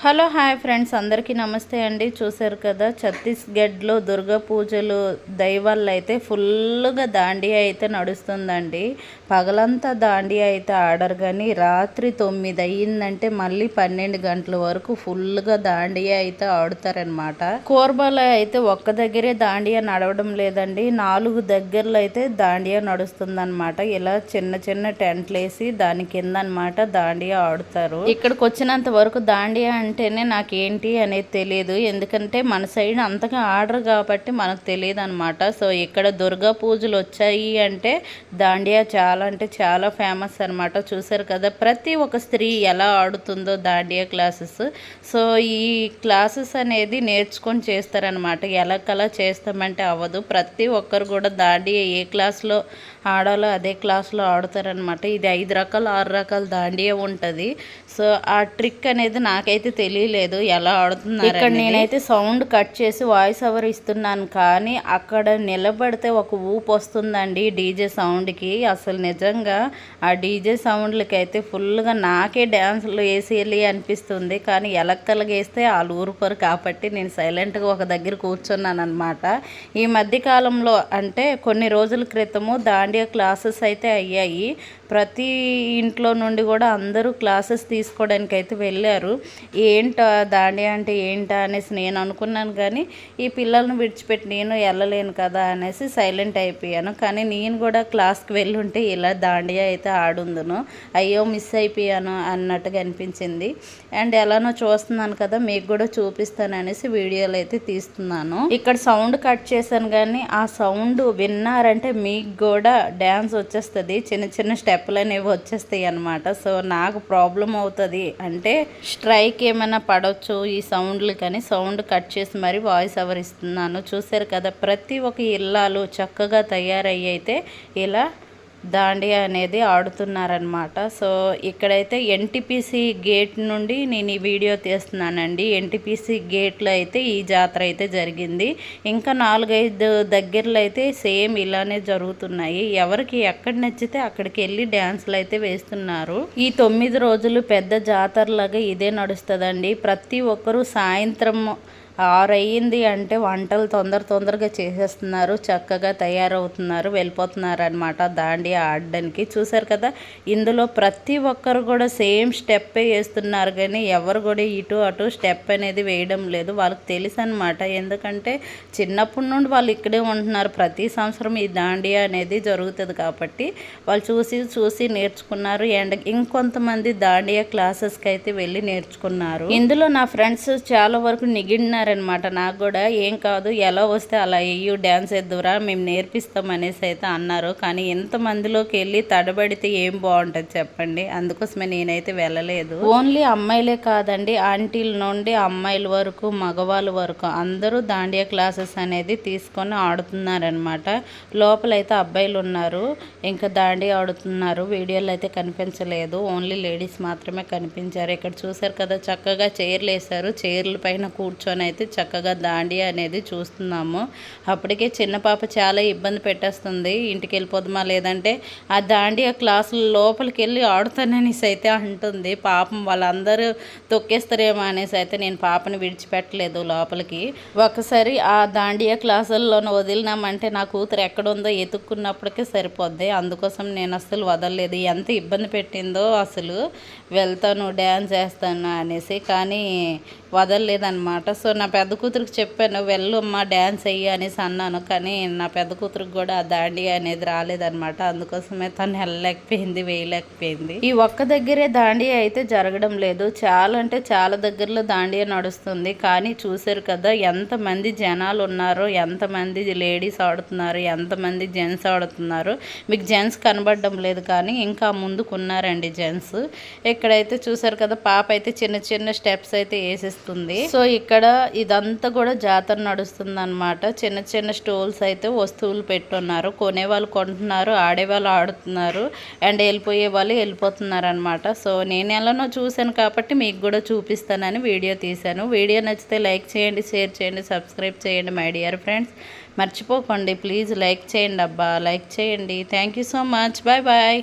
Hello hi friends. అందరికీ నమస్తే అండి. చూశారు కదా ఛత్తీస్గఢ్లో దుర్గా పూజలు దైవాళ్ళు అయితే ఫుల్గా దాండియా అయితే నడుస్తుందండి. పగలంతా దాండియా అయితే ఆడరు కానీ రాత్రి తొమ్మిది అయ్యిందంటే మళ్ళీ పన్నెండు గంటల వరకు ఫుల్గా దాండియా అయితే ఆడుతారనమాట కోర్బాల అయితే ఒక్క దగ్గరే దాండియా నడవడం లేదండి. నాలుగు దగ్గరలో అయితే దాండియా నడుస్తుందన్నమాట. ఇలా చిన్న చిన్న టెంట్లు వేసి దాని కింద అనమాట దాండియా ఆడుతారు. ఇక్కడికి వచ్చినంత వరకు దాండియా అంటేనే నాకేంటి అనేది తెలియదు ఎందుకంటే మన సైడ్ అంతగా ఆర్డర్ కాబట్టి మనకు తెలియదు అనమాట సో ఇక్కడ దుర్గా పూజలు వచ్చాయి అంటే దాండియా చాలా అంటే చాలా ఫేమస్ అనమాట చూసారు కదా ప్రతి ఒక్క స్త్రీ ఎలా ఆడుతుందో దాండియా క్లాసెస్. సో ఈ క్లాసెస్ అనేది నేర్చుకొని చేస్తారనమాట ఎలా కలా చేస్తామంటే అవ్వదు. ప్రతి ఒక్కరు కూడా దాండియా ఏ క్లాస్లో ఆడాలో అదే క్లాస్లో ఆడతారనమాట ఇది ఐదు రకాలు ఆరు రకాల దాండియా ఉంటుంది. సో ఆ ట్రిక్ అనేది నాకైతే తెలియలేదు ఎలా ఆడుతున్నారు ఇక్కడ నేనైతే సౌండ్ కట్ చేసి వాయిస్ ఓవర్ ఇస్తున్నాను. కానీ అక్కడ నిలబడితే ఒక ఊపు వస్తుందండి డీజే సౌండ్కి. అసలు నిజంగా ఆ డీజే సౌండ్లకి అయితే ఫుల్గా నాకే డ్యాన్స్లు వేసేయాలి అనిపిస్తుంది. కానీ ఎలక్కలుగా వేస్తే వాళ్ళు ఊరుకోరు కాబట్టి నేను సైలెంట్గా ఒక దగ్గర కూర్చున్నాను అనమాట ఈ మధ్యకాలంలో అంటే కొన్ని రోజుల క్రితము మీడియా క్లాసెస్ అయితే అయ్యాయి. ప్రతి ఇంట్లో నుండి కూడా అందరూ క్లాసెస్ తీసుకోవడానికి అయితే వెళ్ళారు. ఏంటా దాండియా అంటే ఏంటా అనేసి నేను అనుకున్నాను కానీ ఈ పిల్లల్ని విడిచిపెట్టి నేను వెళ్ళలేను కదా అనేసి సైలెంట్ అయిపోయాను. కానీ నేను కూడా క్లాస్కి వెళ్ళి ఉంటే ఇలా దాండియా అయితే ఆడుందును. అయ్యో మిస్ అయిపోయాను అన్నట్టుగా అనిపించింది. అండ్ ఎలానో చూస్తున్నాను కదా మీకు కూడా చూపిస్తాను అనేసి వీడియోలు అయితే తీస్తున్నాను. ఇక్కడ సౌండ్ కట్ చేశాను కానీ ఆ సౌండ్ విన్నారంటే మీకు కూడా డ్యాన్స్ వచ్చేస్తుంది చిన్న చిన్న స్టెప్పులు అనేవి వచ్చేస్తాయి అనమాట సో నాకు ప్రాబ్లం అవుతుంది అంటే స్ట్రైక్ ఏమైనా పడవచ్చు ఈ సౌండ్లు కానీ సౌండ్ కట్ చేసి మరి వాయిస్ ఓవర్ ఇస్తున్నాను చూసారు కదా. ప్రతి ఒక్క ఇల్లాలు చక్కగా తయారయ్యి అయితే ఇలా దాండియా అనేది ఆడుతున్నారనమాట సో ఇక్కడైతే ఎన్టీపీసీ గేట్ నుండి నేను ఈ వీడియో తీస్తున్నానండి. ఎన్టీపీసీ గేట్లో అయితే ఈ జాతర అయితే జరిగింది. ఇంకా నాలుగైదు దగ్గరలో అయితే సేమ్ ఇలానే జరుగుతున్నాయి. ఎవరికి ఎక్కడ నచ్చితే అక్కడికి వెళ్ళి డ్యాన్సులు అయితే వేస్తున్నారు. ఈ తొమ్మిది రోజులు పెద్ద జాతరలాగా ఇదే నడుస్తుందండి. ప్రతి ఒక్కరూ సాయంత్రం ఆరు అయ్యింది అంటే వంటలు తొందర తొందరగా చేసేస్తున్నారు చక్కగా తయారవుతున్నారు వెళ్ళిపోతున్నారు అనమాట దాండి ఆడడానికి చూసారు కదా ఇందులో ప్రతి ఒక్కరు కూడా సేమ్ స్టెప్పే వేస్తున్నారు కానీ ఎవరు కూడా ఇటు అటు స్టెప్ అనేది వేయడం లేదు. వాళ్ళకి తెలుసు అనమాట ఎందుకంటే చిన్నప్పటి నుండి వాళ్ళు ఇక్కడే ఉంటున్నారు. ప్రతి సంవత్సరం ఈ దాండియా అనేది జరుగుతుంది కాబట్టి వాళ్ళు చూసి చూసి నేర్చుకున్నారు. అండ్ ఇంకొంతమంది దాండియా క్లాసెస్కి అయితే వెళ్ళి నేర్చుకున్నారు. ఇందులో నా ఫ్రెండ్స్ చాలా వరకు నిగిడినారు అన్నారనమాట నాకు కూడా ఏం కాదు ఎలా వస్తే అలా వేయు డ్యాన్స్ ఎద్దురా మేము నేర్పిస్తాం అనేసి అయితే అన్నారు. కానీ ఎంతమందిలోకి వెళ్ళి తడబడితే ఏం బాగుంటుంది చెప్పండి. అందుకోసమే నేనైతే వెళ్ళలేదు. ఓన్లీ అమ్మాయిలే కాదండి ఆంటీల నుండి అమ్మాయిల వరకు మగవాళ్ళ వరకు అందరూ దాండియా క్లాసెస్ అనేది తీసుకొని ఆడుతున్నారనమాట లోపలైతే అబ్బాయిలు ఉన్నారు ఇంకా దాండియా ఆడుతున్నారు. వీడియోలో అయితే కనిపించలేదు. ఓన్లీ లేడీస్ మాత్రమే కనిపించారు. ఇక్కడ చూసారు కదా చక్కగా చైర్లు వేశారు. చైర్ల పైన కూర్చొని అయితే చక్కగా దాండి అనేది చూస్తున్నాము. అప్పటికే చిన్న పాప చాలా ఇబ్బంది పెట్టేస్తుంది. ఇంటికి వెళ్ళిపోదామా లేదంటే ఆ దాండియా క్లాసుల లోపలికి వెళ్ళి ఆడుతాననేసి అయితే అంటుంది. పాపం వాళ్ళందరూ తొక్కేస్తారేమో అనేసి అయితే నేను పాపని విడిచిపెట్టలేదు లోపలికి. ఒకసారి ఆ దాండియా క్లాసుల్లోనూ వదిలినామంటే నా కూతురు ఎక్కడుందో ఎతుక్కున్నప్పటికే సరిపోద్ది. అందుకోసం నేను అసలు వదలలేదు. ఎంత ఇబ్బంది పెట్టిందో అసలు వెళ్తాను డ్యాన్స్ చేస్తాను అనేసి. కానీ వదలలేదనమాట సో నా నా పెద్ద కూతురికి చెప్పాను వెళ్ళు అమ్మ డ్యాన్స్ అయ్యి అనేసి అన్నాను. కానీ నా పెద్ద కూతురికి కూడా ఆ దాండియా అనేది రాలేదనమాట అందుకోసమే తను వెళ్ళలేకపోయింది వేయలేకపోయింది. ఈ ఒక్క దగ్గరే దాండియా అయితే జరగడం లేదు. చాలా అంటే చాలా దగ్గరలో దాండియా నడుస్తుంది. కానీ చూసారు కదా ఎంతమంది జనాలు ఉన్నారో ఎంతమంది లేడీస్ ఆడుతున్నారు ఎంతమంది జెంట్స్ ఆడుతున్నారు. మీకు జెంట్స్ కనబడడం లేదు కానీ ఇంకా ముందుకున్నారండి జెంట్స్. ఇక్కడైతే చూసారు కదా పాప అయితే చిన్న చిన్న స్టెప్స్ అయితే వేసేస్తుంది. సో ఇక్కడ ఇదంతా కూడా జాతర నడుస్తుందన్నమాట. చిన్న చిన్న స్టోల్స్ అయితే వస్తువులు పెట్టున్నారు. కొనేవాళ్ళు కొంటున్నారు ఆడేవాళ్ళు ఆడుతున్నారు. అండ్ వెళ్ళిపోయే వాళ్ళు వెళ్ళిపోతున్నారు అనమాట సో నేను ఎలానో చూశాను కాబట్టి మీకు కూడా చూపిస్తానని వీడియో తీశాను. వీడియో నచ్చితే లైక్ చేయండి షేర్ చేయండి సబ్స్క్రైబ్ చేయండి మై డియర్ ఫ్రెండ్స్. మర్చిపోకండి ప్లీజ్ లైక్ చేయండి అబ్బా. లైక్ చేయండి. Thank so much. Bye bye.